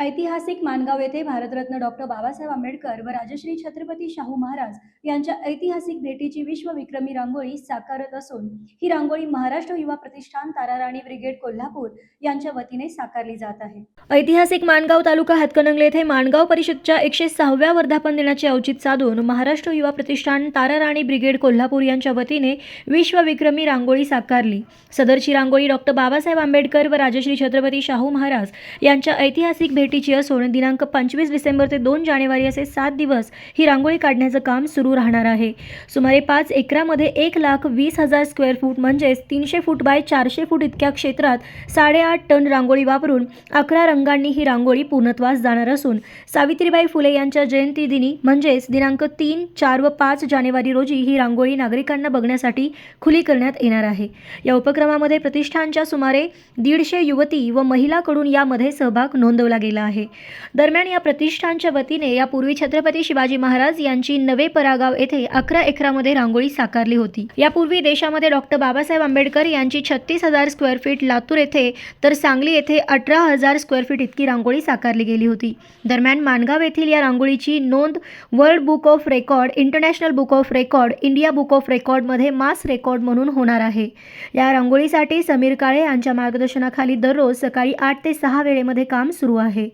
ऐतिहासिक माणगाव येथे भारतरत्न डॉक्टर बाबासाहेब आंबेडकर व राजश्री छत्रपती शाहू महाराज यांच्या ऐतिहासिक भेटीची विश्वविक्रमी रांगोळी साकारत असून ही रांगोळी महाराष्ट्र युवा प्रतिष्ठान ताराराणी ब्रिगेड कोल्हापूर यांच्या वतीने साकारली जात आहे. ऐतिहासिक माणगाव तालुका हातकणंगले येथे माणगाव परिषदच्या एकशे सहाव्या वर्धापन दिनाचे औचित साधून महाराष्ट्र युवा प्रतिष्ठान ताराराणी ब्रिगेड कोल्हापूर यांच्या वतीने विश्वविक्रमी रांगोळी साकारली. सदरची रांगोळी डॉक्टर बाबासाहेब आंबेडकर व राजश्री छत्रपती शाहू महाराज यांच्या ऐतिहासिक भेटीची असून दिनांक पंचवीस डिसेंबर ते दोन जानेवारी असे सात दिवस ही रांगोळी काढण्याचं काम सुरू राहणार आहे. सुमारे पाच एकरामध्ये एक लाख वीस हजार स्क्वेअर फूट म्हणजेच तीनशे फूट बाय चारशे फूट इतक्या क्षेत्रात साडेआठ टन रांगोळी वापरून अकरा रंगांनी ही रांगोळी पूर्णत्वास जाणार असून सावित्रीबाई फुले यांच्या जयंती दिनी म्हणजेच दिनांक तीन चार व पाच जानेवारी रोजी ही रांगोळी नागरिकांना बघण्यासाठी खुली करण्यात येणार आहे. या उपक्रमामध्ये प्रतिष्ठानच्या सुमारे दीडशे युवती व महिलाकडून यामध्ये सहभाग नोंदवला गेला आहे. दरम्यान या प्रतिष्ठानच्या वतीने यापूर्वी छत्रपती शिवाजी महाराज यांची नवे परागाव येथे अकरा एकरामध्ये रांगोळी साकारली होती. यापूर्वी देशामध्ये डॉक्टर बाबासाहेब आंबेडकर यांची छत्तीस हजार स्क्वेअर फीट लातूर येथे तर सांगली येथे अठरा हजार स्क्वेअर फीट इतकी रांगोळी साकारली गेली होती. दरम्यान माणगाव येथील या रांगोळीची नोंद world book of record international book of record India book of रेकॉर्डमध्ये मास रेकॉर्ड म्हणून होणार आहे. या रांगोळीसाठी समीर काळे यांच्या मार्गदर्शनाखाली दररोज सकाळी आठ ते सहा वेळेमध्ये काम सुरू आहे.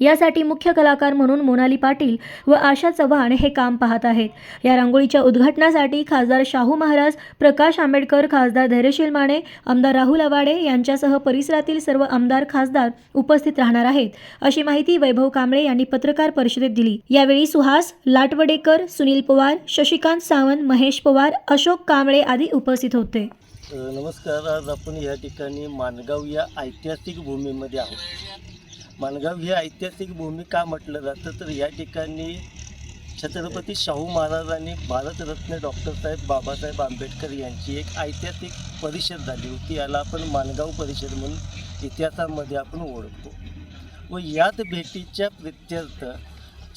यासाठी मुख्य कलाकार म्हणून मोनाली पाटील व आशा चव्हाण हे काम पाहत आहेत. या रांगोळीच्या उद्घाटनासाठी खासदार शाहू महाराज प्रकाश आंबेडकर खासदार धैर्यशील माने आमदार राहुल आवाडे यांच्यासह परिसरातील सर्व आमदार खासदार उपस्थित राहणार आहेत. अशी माहिती वैभव कांबळे यांनी पत्रकार परिषदेत दिली. यावेळी सुहास लाटवडेकर सुनील पवार शशिकांत सावंत महेश पवार अशोक कांबळे आदी उपस्थित होते. नमस्कार. आज आपण या ठिकाणी मानगाव या ऐतिहासिक भूमीमध्ये आहोत. माणगाव ही ऐतिहासिक भूमी का म्हटलं जातं तर या ठिकाणी छत्रपती शाहू महाराजांनी भारतरत्न डॉक्टर साहेब बाबासाहेब आंबेडकर यांची एक ऐतिहासिक परिषद झाली होती. याला आपण माणगाव परिषद म्हणून इतिहासामध्ये आपण ओळखतो. व याच भेटीच्या प्रित्यर्थ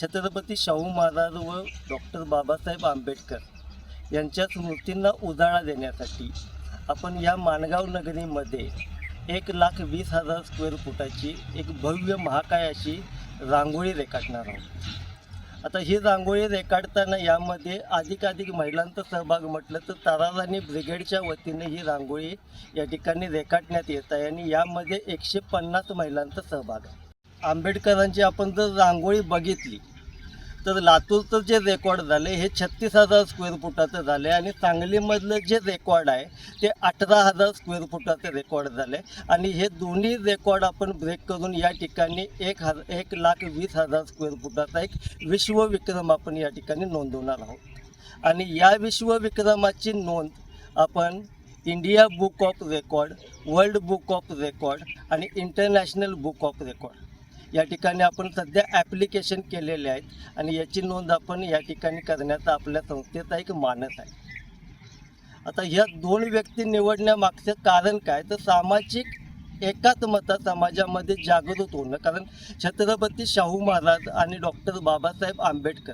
छत्रपती शाहू महाराज व डॉक्टर बाबासाहेब आंबेडकर यांच्या स्मृतींना उजाळा देण्यासाठी आपण या माणगाव नगरीमध्ये एक लाख वीस हजार स्क्वेअर फुटाची एक भव्य महाकाय अशी रांगोळी रेखाटणार आहोत. आता ही रांगोळी रेखाटताना यामध्ये अधिकाधिक महिलांचा सहभाग म्हटलं तर ताराराणी ब्रिगेडच्या वतीने ही रांगोळी या ठिकाणी रेखाटण्यात येत आहे आणि यामध्ये एकशे पन्नास महिलांचा सहभाग आहे. आंबेडकरांची आपण जर रांगोळी बघितली तर लातूरचं जे रेकॉर्ड झाले हे छत्तीस हजार स्क्वेअर फुटाचं झाले आणि सांगलीमधलं जे रेकॉर्ड आहे ते अठरा हजार स्क्वेअर फुटाचे रेकॉर्ड झाले. आणि हे दोन्ही रेकॉर्ड आपण ब्रेक करून या ठिकाणी एक हजार एक लाख वीस हजार स्क्वेअर फुटाचा एक विश्वविक्रम आपण या ठिकाणी नोंदवणार आहोत. आणि या विश्वविक्रमाची नोंद आपण India book of record world book of record आणि इंटरनॅशनल बुक ऑफ रेकॉर्ड या ठिकाणी आपण सध्या ॲप्लिकेशन केलेले आहेत आणि याची नोंद आपण या ठिकाणी करण्याचा आपल्या संस्थेचा एक मानस आहे. आता ह्या दोन व्यक्ती निवडण्यामागचं कारण काय? तर सामाजिक एकाच मता समाजामध्ये जागृत होणं. कारण छत्रपती शाहू महाराज आणि डॉक्टर बाबासाहेब आंबेडकर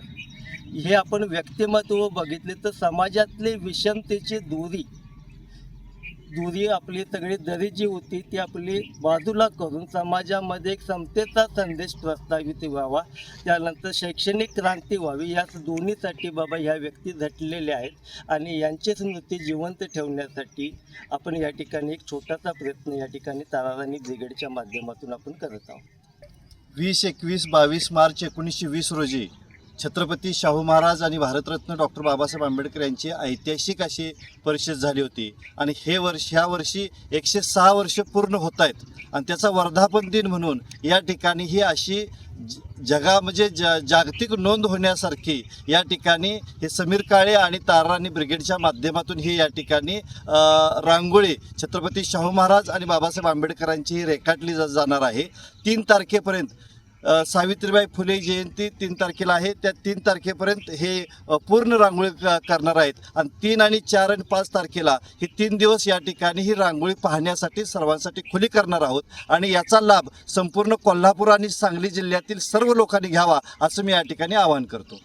हे आपण व्यक्तिमत्व बघितले तर समाजातली विषमतेची दूरी दुरी आपली सगळी दरी जी होती ती आपली बाजूला करून समाजामध्ये एक समतेचा संदेश प्रस्तावित व्हावा. त्यानंतर शैक्षणिक क्रांती व्हावी याच दोन्हीसाठी बाबा ह्या व्यक्ती झटलेल्या आहेत आणि यांची स्मृती जिवंत ठेवण्यासाठी आपण या ठिकाणी एक छोटासा प्रयत्न या ठिकाणी ताराराणी ब्रिगेडच्या माध्यमातून आपण करत आहोत. वीस एकवीस बावीस मार्च एकोणीसशे वीस रोजी छत्रपती शाहू महाराज आणि भारतरत्न डॉक्टर बाबासाहेब आंबेडकर यांची ऐतिहासिक अशी परिषद झाली होती. आणि हे वर्ष ह्या वर्षी एकशे सहा वर्ष पूर्ण होत आहेत. आणि त्याचा वर्धापन दिन म्हणून या ठिकाणी ही अशी ज- जगा म्हणजे ज जागतिक नोंद होण्यासारखी या ठिकाणी हे समीर काळे आणि ताराराणी ब्रिगेडच्या माध्यमातून ही या ठिकाणी रांगोळी छत्रपती शाहू महाराज आणि बाबासाहेब आंबेडकरांची ही रेखाटली जा जाणार आहे. तीन तारखेपर्यंत सावित्रीबाई फुले जयंती तीन तारखेला आहे. त्या तीन तारखेपर्यंत हे पूर्ण रांगोळी करणार आहेत. आणि तीन आणि चार आणि पाच तारखेला ही तीन दिवस या ठिकाणी ही रांगोळी पाहण्यासाठी सर्वांसाठी खुली करणार आहोत. आणि याचा लाभ संपूर्ण कोल्हापूर आणि सांगली जिल्ह्यातील सर्व लोकांनी घ्यावा असं मी या ठिकाणी आवाहन करतो.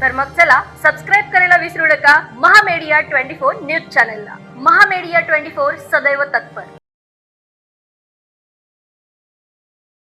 तर मग चला सबस्क्राईब करायला विसरू नका. महामेडिया ट्वेंटी फोर न्यूज चॅनलला. महामेडिया ट्वेंटी फोर सदैव तत्पर.